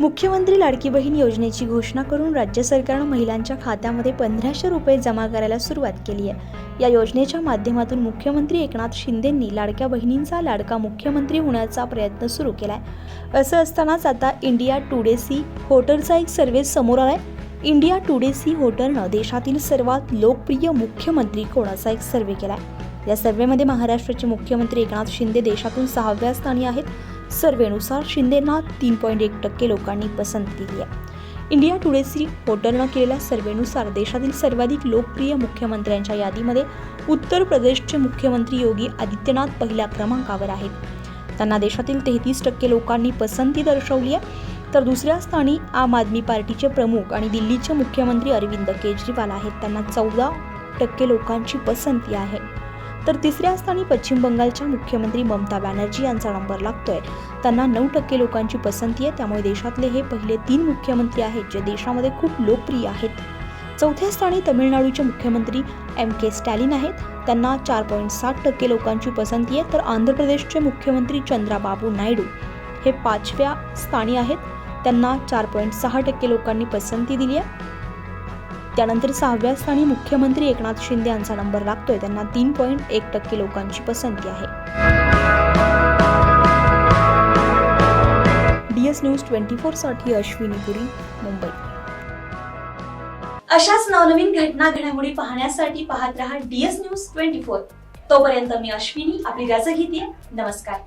मुख्यमंत्री लाडकी बहीण योजनेची घोषणा करून राज्य सरकारनं महिलांच्या खात्यामध्ये पंधराशे रुपये जमा करायला सुरुवात केली आहे. या योजनेच्या माध्यमातून मुख्यमंत्री एकनाथ शिंदेंनी लाडक्या बहिणींचा लाडका मुख्यमंत्री होण्याचा प्रयत्न सुरू केला आहे असं असतानाच आता इंडिया टुडे सी होटलचा एक सर्वे समोर आलाय. इंडिया टुडे सी होटलनं देशातील सर्वात लोकप्रिय मुख्यमंत्री कोणाचा एक सर्वे केलाय? या सर्वेमध्ये महाराष्ट्राचे मुख्यमंत्री एकनाथ शिंदे देशातून सहाव्या स्थानी आहेत. सर्वेनुसार शिंदेना तीन पॉईंट एक टक्के लोकांनी पसंती दिली आहे. इंडिया टुडे सी पोर्टलनं केलेल्या सर्वेनुसार देशातील सर्वाधिक लोकप्रिय मुख्यमंत्र्यांच्या यादीमध्ये उत्तर प्रदेशचे मुख्यमंत्री योगी आदित्यनाथ पहिल्या क्रमांकावर आहेत. त्यांना देशातील तेहतीस टक्के लोकांनी पसंती दर्शवली आहे. तर दुसऱ्या स्थानी आम आदमी पार्टीचे प्रमुख आणि दिल्लीचे मुख्यमंत्री अरविंद केजरीवाल आहेत. त्यांना चौदा टक्के लोकांची पसंती आहे. तर तिसऱ्या स्थानी पश्चिम बंगालच्या मुख्यमंत्री ममता बॅनर्जी यांचा नंबर लागतोय. त्यांना नऊ टक्के लोकांची पसंती आहे त्यामुळे देशातले हे पहिले तीन मुख्यमंत्री आहेत जे देशामध्ये खूप लोकप्रिय आहेत. चौथ्या स्थानी तमिळनाडूचे मुख्यमंत्री एम के स्टॅलिन आहेत. त्यांना चार पॉईंट साठ टक्के लोकांची पसंती आहे तर आंध्र प्रदेशचे मुख्यमंत्री चंद्राबाबू नायडू हे पाचव्या स्थानी आहेत. त्यांना चार पॉईंट सहा टक्के लोकांनी पसंती दिली आहे. त्यानंतर सहाव्या स्थानी मुख्यमंत्री एकनाथ शिंदे यांचा नंबर लागतोय. त्यांना तीन पॉईंट एक टक्के लोकांची पसंती आहे. डीएस न्यूज ट्वेंटी फोरसाठी अश्विनी पुरी मुंबई. अशाच नवनवीन घटना घडामोडी पाहण्यासाठी पाहत रहा डीएस न्यूज ट्वेंटी फोर. तोपर्यंत मी अश्विनी आपली रजा घेते नमस्कार.